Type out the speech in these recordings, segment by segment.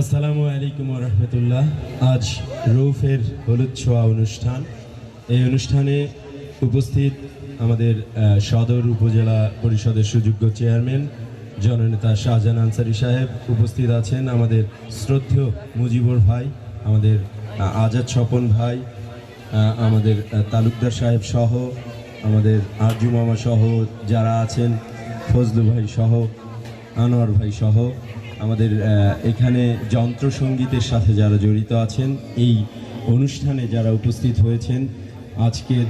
আসসালামু আলাইকুম রহমতুল্লাহ। আজ রৌফের হলুদ ছোঁয়া অনুষ্ঠান। এই অনুষ্ঠানে উপস্থিত আমাদের সদর উপজেলা পরিষদের সুযোগ্য চেয়ারম্যান, জননেতা শাহজাহান আনসারি সাহেব উপস্থিত আছেন, আমাদের শ্রদ্ধেয় মুজিবুর ভাই, আমাদের আজাদ স্বপন ভাই আমাদের তালুকদার সাহেব সহ, আমাদের আরজু মামা সহ যারা আছেন, ফজলু ভাই সহ আনোয়ার ভাই সহ আমাদের এখানে যন্ত্রসঙ্গীতের সাথে যারা জড়িত আছেন, এই অনুষ্ঠানে যারা উপস্থিত হয়েছেন আজকের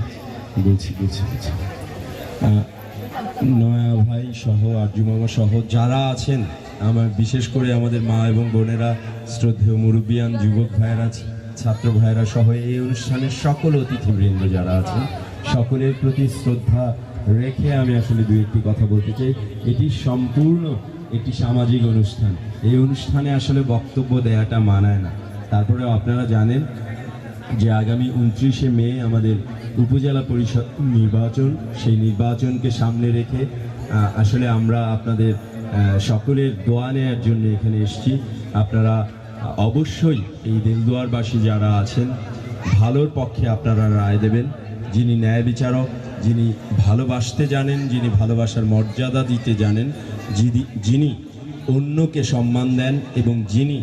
বলছি বলছি বলছি নয়া ভাই সহ, আরজু সহ যারা আছেন, আমার বিশেষ করে আমাদের মা এবং বোনেরা, শ্রদ্ধেয় মুরব্বিয়ান যুবক ভাইয়েরা, ছাত্র ভাইয়েরা সহ এই অনুষ্ঠানের সকল অতিথিবৃন্দ যারা আছেন, সকলের প্রতি শ্রদ্ধা রেখে আমি আসলে দু একটি কথা বলতে চাই। এটি সম্পূর্ণ একটি সামাজিক অনুষ্ঠান। এই অনুষ্ঠানে আসলে বক্তব্য দেওয়াটা মানায় না। তারপরে আপনারা জানেন যে আগামী উনত্রিশে মে আমাদের উপজেলা পরিষদ নির্বাচন। সেই নির্বাচনকে সামনে রেখে আসলে আমরা আপনাদের সকলের দোয়া নেওয়ার জন্য এখানে এসেছি। আপনারা অবশ্যই এই দেলদুয়ারবাসী যারা আছেন, ভালোর পক্ষে আপনারা রায় দেবেন। যিনি ন্যায় বিচারক, যিনি ভালোবাসতে জানেন, যিনি ভালোবাসার মর্যাদা দিতে জানেন যিনি অন্যকে সম্মান দেন এবং যিনি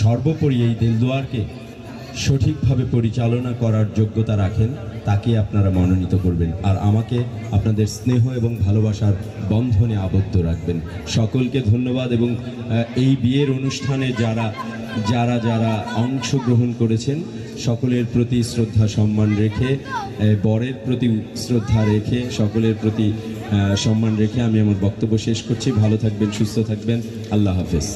সর্বোপরি এই দেলদুয়ারকে সঠিকভাবে পরিচালনা করার যোগ্যতা রাখেন, তাকে আপনারা মনোনীত করবেন। আর আমাকে আপনাদের স্নেহ এবং ভালোবাসার বন্ধনে আবদ্ধ রাখবেন। সকলকে ধন্যবাদ এবং এই বিয়ের অনুষ্ঠানে যারা যারা যারা অংশগ্রহণ করেছেন, সকলের প্রতি শ্রদ্ধা, সম্মান রেখে বরের প্রতি শ্রদ্ধা রেখে, সকলের প্রতি সম্মান রেখে আমি আমার বক্তব্য শেষ করছি। ভালো থাকবেন সুস্থ থাকবেন। আল্লাহ হাফেজ।